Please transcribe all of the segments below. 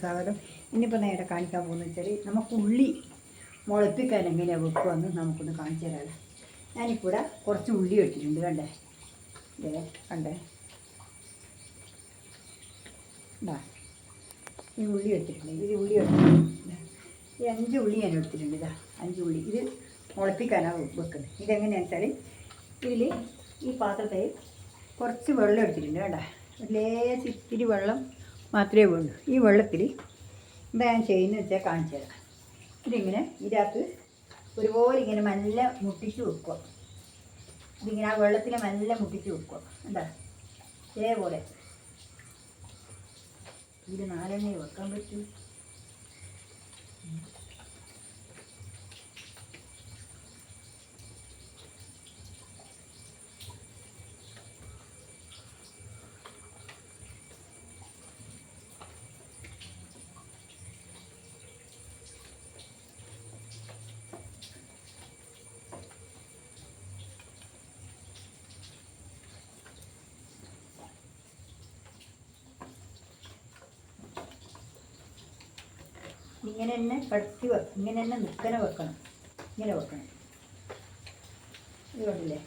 സ്വാഗതം ഇനിയിപ്പോൾ നേരെ കാണിക്കാൻ പോകുന്നത് വെച്ചാൽ നമുക്ക് ഉള്ളി മുളപ്പിക്കാൻ എങ്ങനെയാണ് വെക്കുമെന്ന് നമുക്കൊന്ന് കാണിച്ചു തരാം ഞാനിപ്പോൾ കുറച്ച് ഉള്ളി വെച്ചിട്ടുണ്ട് കണ്ടേ? ഇതേ കണ്ടേ? ഇതാ ഈ ഉള്ളി വെച്ചിട്ടുണ്ട് ഇത് ഉള്ളി വെച്ചിട്ടുണ്ട്. ഈ അഞ്ച് ഉള്ളി ഞാൻ എടുത്തിട്ടുണ്ട് ഇതാ അഞ്ച് ഉള്ളി. ഇത് മുളപ്പിക്കാനാണ് വെക്കുന്നത്. ഇതെങ്ങനെയാണെന്ന് വെച്ചാൽ ഇതിൽ ഈ പാത്രത്തിൽ കുറച്ച് വെള്ളം എടുത്തിട്ടുണ്ട് വേണ്ട ലേശം ഇത്തിരി വെള്ളം മാത്രമേ വേണ്ടൂ. ഈ വെള്ളത്തിൽ എന്താ ഞാൻ ചെയ്യുന്നത് വെച്ചാൽ കാണിച്ചു തരാം. ഇതിങ്ങനെ ഇതിനകത്ത് ഒരുപോലെ ഇങ്ങനെ നല്ല മുട്ടിച്ച് വെക്കുക. ഇതിങ്ങനെ ആ വെള്ളത്തിൽ നല്ല മുട്ടിച്ച് വെക്കുക. എന്താ ഇതേപോലെ. ഇത് നാലെണ്ണയും വെക്കാൻ പറ്റൂ. ഇങ്ങനെ തന്നെ കടത്തി വെക്കണം ഇങ്ങനെ തന്നെ നിൽക്കനെ വെക്കണം. ഇങ്ങനെ വെക്കണം. ഇതുകൊണ്ടല്ലേ കണ്ടില്ലേ?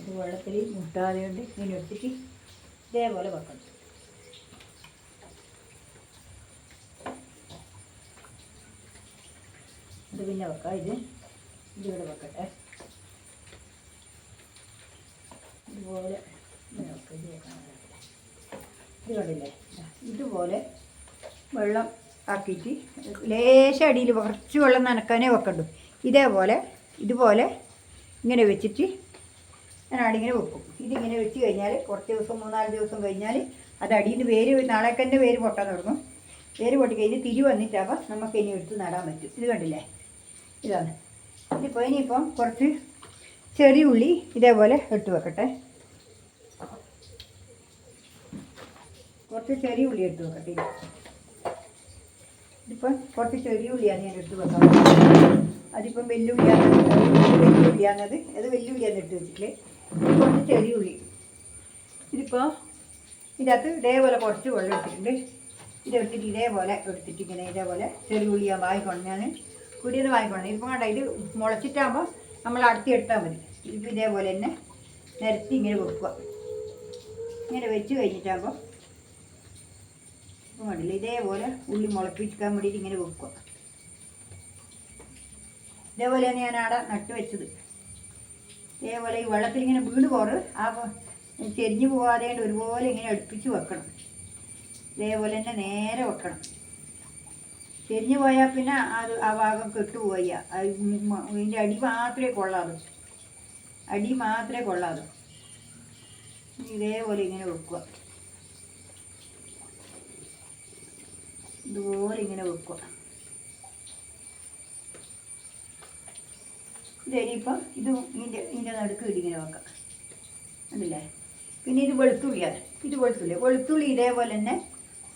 ഇത് വെള്ളത്തിൽ മുട്ടാതെ കൊണ്ട് ഇങ്ങനെ എടുത്തിട്ട് ഇതേപോലെ വെക്കണം. ഇത് പിന്നെ വെക്കാം. ഇത് ഇതിവിടെ വെക്കട്ടെ. ഇതുപോലെ ഇത് കണ്ടില്ലേ? ഇതുപോലെ വെള്ളം ആക്കിയിട്ട് ലേശം അടിയിൽ കുറച്ച് വെള്ളം നനക്കാനേ വെക്കണ്ടു. ഇതേപോലെ ഇതുപോലെ ഇങ്ങനെ വെച്ചിട്ട് ഞാൻ അടിങ്ങനെ വെക്കും. ഇതിങ്ങനെ വെച്ച് കഴിഞ്ഞാൽ കുറച്ച് ദിവസം മൂന്നാൽ ദിവസം കഴിഞ്ഞാൽ അത് അടിയിൽ വേര് നാളേക്ക് തന്നെ വേര് പൊട്ടാൻ തുടങ്ങും. വേര് പൊട്ടി കഴിഞ്ഞ് തിരി വന്നിട്ടാകുമ്പോൾ നമുക്ക് ഇനി എടുത്ത് നടാൻ പറ്റും. ഇത് കണ്ടില്ലേ? ഇതാണ്. ഇതിപ്പോൾ ഇനിയിപ്പം കുറച്ച് ചെറിയ ഉള്ളി ഇതേപോലെ ഇട്ട് വെക്കട്ടെ. കുറച്ച് ചെറിയ ഉള്ളി എടുത്ത് വെക്കട്ടെ. ഇതിപ്പം കുറച്ച് ചെറിയ ഉള്ളിയാണ് ഞാൻ എടുത്ത് വെക്കാൻ. അതിപ്പം വെല്ലുവിളിയാണ് വെല്ലുവിളിയാണത് അത് വെല്ലുവിളിയാണ് എടുത്ത് വെച്ചിട്ടില്ലേ കുറച്ച് ചെറിയ ഉള്ളി. ഇതിപ്പോൾ ഇതിനകത്ത് ഇതേപോലെ കുറച്ച് വെള്ളം എടുത്തിട്ടുണ്ട്. ഇതെടുത്തിട്ട് ഇതേപോലെ എടുത്തിട്ട് ഇങ്ങനെ ഇതേപോലെ ചെറിയ ഉള്ളി ഞാൻ വാങ്ങിക്കണം ഞാൻ കുടിയത് വാങ്ങിക്കണം ഇതിപ്പോൾ കണ്ട ഇത് മുളച്ചിട്ടാകുമ്പോൾ നമ്മൾ അടുത്ത് എടുത്താൽ മതി. ഇതിപ്പോൾ ഇതേപോലെ തന്നെ നിരത്തി ഇങ്ങനെ വെക്കുക. ഇങ്ങനെ വെച്ച് കഴിഞ്ഞിട്ടാകുമ്പോൾ ഇപ്പം കണ്ടില്ല ഇതേപോലെ ഉള്ളി മുളപ്പിക്കാൻ വേണ്ടിയിട്ട് ഇങ്ങനെ വെക്കുക. ഇതേപോലെയാണ് ഞാൻ അവിടെ നട്ട് വെച്ചത്. ഇതേപോലെ ഈ വെള്ളത്തിൽ ഇങ്ങനെ വീട് പോറ് ആ ചെരിഞ്ഞു കൊണ്ട് ഒരുപോലെ ഇങ്ങനെ അടുപ്പിച്ച് വെക്കണം. ഇതേപോലെ തന്നെ നേരെ വെക്കണം. ചെരിഞ്ഞു പോയാൽ പിന്നെ അത് ആ ഭാഗം കെട്ടുപോയ ഇതിന്റെ അടി മാത്രമേ കൊള്ളാതെ അടി മാത്രമേ കൊള്ളാതെ ഇതേപോലെ ഇങ്ങനെ വെക്കുക. ഇതുപോലെ ഇങ്ങനെ വെക്കുക ഇതരിയിപ്പം ഇത് ഇതിന്റെ ഇതിന്റെ നടുക്ക് ഇടിങ്ങനെ വെക്കാം. അതല്ലേ പിന്നെ ഇത് വെളുത്തുള്ളിയാണ് ഇത് വെളുത്തുള്ളി. വെളുത്തുള്ളി ഇതേപോലെ തന്നെ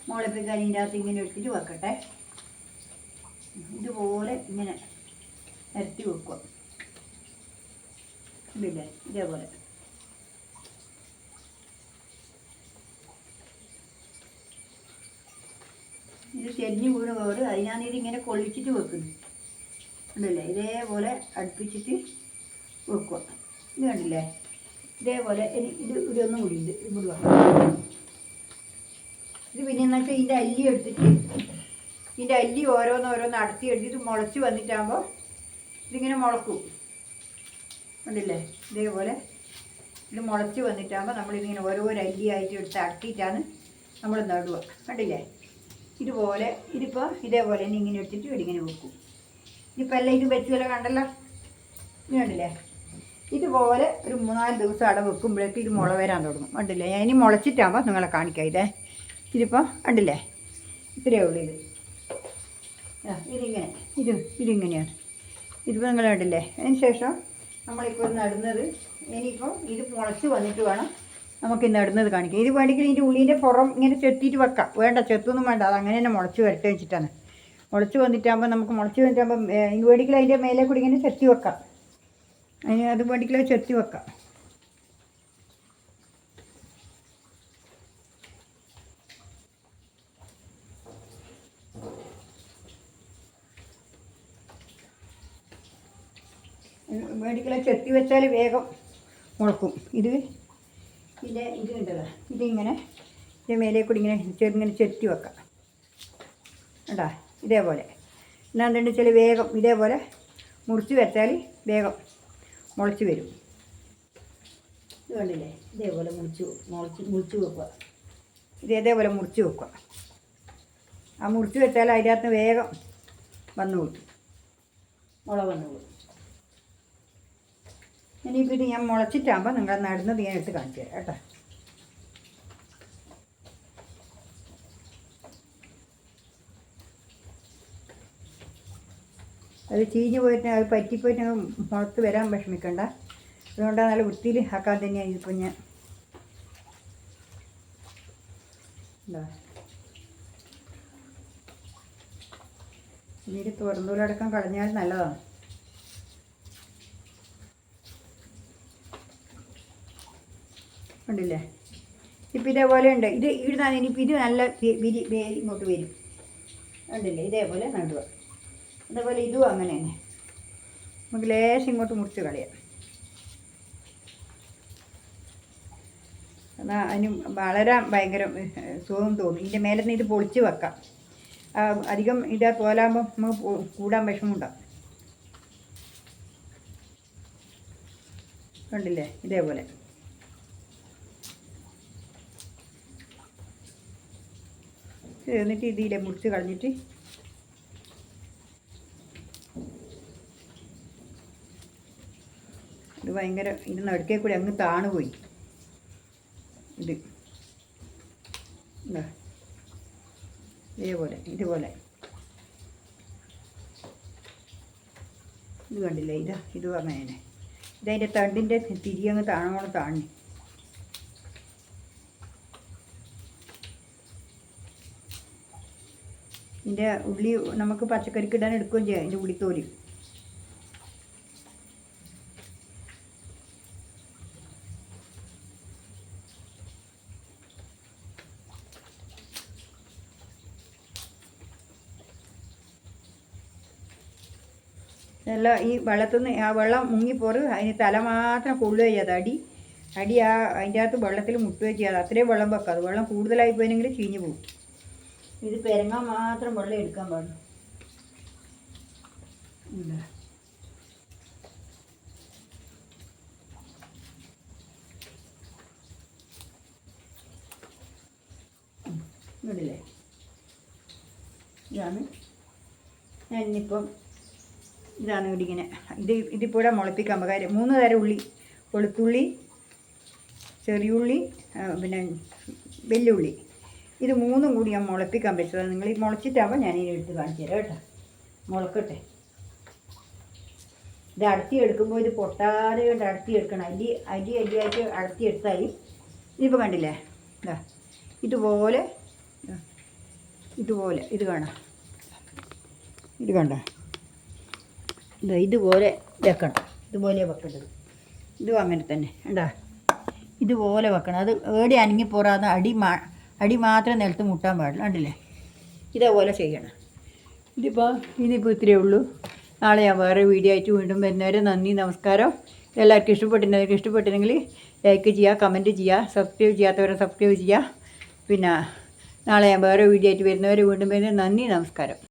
മുളപ്പിക്കാൻ ഇതിന്റെ അകത്ത് ഇങ്ങനെ എടുത്തിട്ട് വെക്കട്ടെ. ഇതുപോലെ ഇങ്ങനെ നിരത്തി വെക്കുക. ഇല്ലേ ഇതേപോലെ. ഇത് ചെരിഞ്ഞ് വീണ് പോറ് അതിനാണ് ഇങ്ങനെ കൊള്ളിച്ചിട്ട് വെക്കുന്നത് ഉണ്ടല്ലേ ഇതേപോലെ അടുപ്പിച്ചിട്ട് വെക്കുക. ഇത് കണ്ടില്ലേ? ഇതേപോലെ ഇത് ഇതൊന്നും കൂടി ഉണ്ട് വെക്കാം. ഇത് പിന്നെ എന്ന് വെച്ചാൽ ഇതിന്റെ അല്ലി എടുത്തിട്ട് ഇതിന്റെ അല്ലി ഓരോന്ന് ഓരോന്ന് അടത്തി എടുത്തിട്ട് മുളച്ച് വന്നിട്ടാകുമ്പോൾ ഇതിങ്ങനെ മുളക്കും. ഉണ്ടല്ലേ ഇതേപോലെ ഇത് മുളച്ച് വന്നിട്ടാകുമ്പോൾ നമ്മളിങ്ങനെ ഓരോരോ അല്ലിയായിട്ട് എടുത്ത് അടത്തിയിട്ടാണ് നമ്മൾ നടുക കണ്ടില്ലേ? ഇതുപോലെ ഇതിപ്പോൾ ഇതേപോലെ തന്നെ ഇങ്ങനെ എടുത്തിട്ട് ഇടിങ്ങനെ വെക്കും. ഇതിപ്പോൾ എല്ലാം ഇത് വെച്ചുമല്ലോ കണ്ടല്ലോ? ഇനി കണ്ടില്ലേ? ഇതുപോലെ ഒരു മൂന്നാൽ ദിവസം അവിടെ വെക്കുമ്പോഴേക്ക് ഇത് മുള വരാൻ തുടങ്ങും. കണ്ടില്ലേ? ഞാൻ ഇനി മുളച്ചിട്ടാകുമ്പോൾ നിങ്ങളെ കാണിക്കാം. ഇതേ ഇതിപ്പോൾ കണ്ടില്ലേ? ഇത്രയേ ഉള്ളൂ ഇത്. ഇതിങ്ങനെ. ഇത് ഇതിങ്ങനെയാണ്. ഇതിപ്പോൾ നിങ്ങൾ കണ്ടില്ലേ? അതിന് ശേഷം നമ്മളിപ്പോൾ നടുന്നത്. ഇനിയിപ്പോൾ ഇത് മുളച്ച് വന്നിട്ട് വേണം നമുക്ക് ഇന്ന് കാണിക്കാം. ഇത് വേണമെങ്കിൽ ഇതിന്റെ ഉള്ളിന്റെ പുറം ഇങ്ങനെ ചെത്തിയിട്ട് വെക്കാം. വേണ്ട ചെത്തൊന്നും വേണ്ട. അത് അങ്ങനെ തന്നെ മുളച്ച് വരട്ടെ വെച്ചിട്ടാണ്. മുളച്ച് വന്നിട്ടാകുമ്പോൾ നമുക്ക് മുളച്ച് വന്നിട്ടാകുമ്പോൾ ഇത് വേണമെങ്കിൽ അതിന്റെ മേലെ കൂടി ഇങ്ങനെ ചെത്തി വെക്കാം. അതിന് അത് വേണമെങ്കിൽ ചെത്തി വെക്കാം. വേടിക്കല ചെത്തി വെച്ചാൽ വേഗം മുളക്കും. ഇത് ഇതിന്റെ ഇത് ഉണ്ടല്ലോ. ഇതിങ്ങനെ ഇതിന്റെ മേലെ കൂടി ഇങ്ങനെ ചെറുങ്ങനെ ചെത്തി വെക്കാം. കണ്ടാ? ഇതേപോലെ. എന്നാ എന്തുണ്ട് വെച്ചാൽ വേഗം ഇതേപോലെ മുറിച്ച് വെച്ചാൽ വേഗം മുളച്ച് വരും. ഇത് കണ്ടില്ലേ? ഇതേപോലെ മുറിച്ച് മുളച്ച് മുറിച്ച് വെക്കുക. ഇത് ഇതേപോലെ മുറിച്ച് വെക്കുക. ആ മുറിച്ച് വെച്ചാൽ അതിനകത്ത് വേഗം വന്നു കിട്ടും. മുള വന്നുകൊള്ളു ഇനിയിപ്പോൾ ഇത് ഞാൻ മുളച്ചിട്ടാകുമ്പോൾ നിങ്ങൾ നടുന്നത് ഞാൻ എടുത്ത് കാണിച്ചു തരാം കേട്ടോ. അത് ചീഞ്ഞ് പോയിട്ട് അത് പറ്റിപ്പോയിട്ട് മുളത്ത് വരാൻ വിഷമിക്കണ്ട. അതുകൊണ്ടാണ് നല്ല വൃത്തിയിൽ ആക്കാൻ തന്നെയാണ് ഇതിപ്പോൾ ഞാൻ. എന്താ ഇതിൽ തുറന്നൂലടക്കം കളഞ്ഞാൽ നല്ലതാണ്. ഉണ്ടല്ലേ? ഇപ്പം ഇതേപോലെ ഉണ്ട്. ഇത് ഇടുന്നാണ് ഇനിയിപ്പോൾ ഇത് നല്ല വിരി വേരി ഇങ്ങോട്ട് വരും. ഉണ്ടല്ലേ ഇതേപോലെ നടുക. അതേപോലെ ഇതും അങ്ങനെ തന്നെ. നമുക്ക് ലേശം ഇങ്ങോട്ട് മുറിച്ച് കളയാം. എന്നാൽ അതിന് വളരാൻ ഭയങ്കര സുഖം തോന്നും. ഇതിന്റെ മേലെ നിന്ന് ഇത് പൊളിച്ച് വെക്കാം. അധികം ഇതാ തോലാകുമ്പോൾ നമുക്ക് കൂടാൻ വിഷമമുണ്ടാവും കണ്ടില്ലേ? ഇതേപോലെ. എന്നിട്ട് ഇതിലെ മുറിച്ച് കളഞ്ഞിട്ട് ഇത് ഭയങ്കര ഇത് നടുക്കേ കൂടി അങ്ങ് താണു പോയി. ഇത്. ഇതാ ഇതേപോലെ ഇതുപോലെ. ഇത് കണ്ടില്ലേ? ഇതാ ഇത് പറഞ്ഞതിനെ ഇതതിന്റെ തണ്ടിന്റെ തിരിയങ്ങ് താണോളം താണി. ഇതിന്റെ ഉള്ളി നമുക്ക് പച്ചക്കറിക്ക് ഇടാൻ എടുക്കുകയും ചെയ്യാം ഇതിന്റെ ഉള്ളിത്തോൽ നല്ല ഈ വെള്ളത്തിൽ ആ വെള്ളം മുങ്ങിപ്പോറ് അതിന് തല മാത്രം കൊള്ളുക ചെയ്യാതെ അടി. അടി ആ അതിന്റെ അകത്ത് വെള്ളത്തിൽ മുട്ടുകയും ചെയ്യാതെ അത്രയും വെള്ളം വെക്കാതെ വെള്ളം കൂടുതലായി പോയെങ്കിൽ ചീഞ്ഞു പോകും. ഇത് പെരങ്ങാൻ മാത്രം വെള്ളം എടുക്കാൻ പാടും ഇല്ല. ഉം. ഇതാണ്. ഞാൻ ഇനിയിപ്പം ഇതാണ് ഇടിങ്ങനെ ഇത് ഇതിപ്പോൾ ഇവിടെ മുളപ്പിക്കാൻ കാര്യം മൂന്ന് തരം ഉള്ളി. വെളുത്തുള്ളി ചെറിയുള്ളി പിന്നെ വെല്ലുള്ളി ഇത് മൂന്നും കൂടി ഞാൻ മുളപ്പിക്കാൻ പറ്റുമോ? നിങ്ങൾ ഈ മുളച്ചിട്ടാകുമ്പോൾ ഞാൻ ഇനി എടുത്ത് കാണിച്ചു തരാം കേട്ടോ. മുളക്കട്ടെ. ഇത് അടത്തി എടുക്കുമ്പോൾ ഇത് പൊട്ടാതെ കൊണ്ട് അടത്തി എടുക്കണം. അരി അരി അരിയായിട്ട് അടത്തി എടുത്തായി. ഇതിപ്പോൾ കണ്ടില്ലേ? ഇതാ ഇതുപോലെ ഇതാ, ഇതുപോലെ ഇത് കാണാം. ഇത് കണ്ട? ഇതാ ഇതുപോലെ വെക്കണം. ഇതുപോലെ വെക്കേണ്ടത്. ഇതും അങ്ങനെ തന്നെ. ഉണ്ടാ ഇതുപോലെ വെക്കണം. അത് ഏടി അനങ്ങി പോറാതെ അടി മാ അടി മാത്രം നിലത്ത് മുട്ടാൻ പാടില്ല കണ്ടില്ലേ? ഇതേപോലെ ചെയ്യണം. ഇതിപ്പോൾ ഇനിയിപ്പോൾ ഇത്രയേ ഉള്ളൂ. നാളെ ഞാൻ വേറെ വീഡിയോ ആയിട്ട് വീണ്ടും വരുന്നവരെ നന്ദി നമസ്കാരം. എല്ലാവർക്കും ഇഷ്ടപ്പെട്ടിട്ടുണ്ടെങ്കിൽ ഇഷ്ടപ്പെട്ടില്ലെങ്കിൽ ലൈക്ക് ചെയ്യുക കമന്റ് ചെയ്യുക സബ്സ്ക്രൈബ് ചെയ്യാത്തവരെ സബ്സ്ക്രൈബ് ചെയ്യുക പിന്നെ നാളെ ഞാൻ വേറെ വീഡിയോ ആയിട്ട് വരുന്നവരെ വീണ്ടും വരുന്നത് നന്ദി നമസ്കാരം.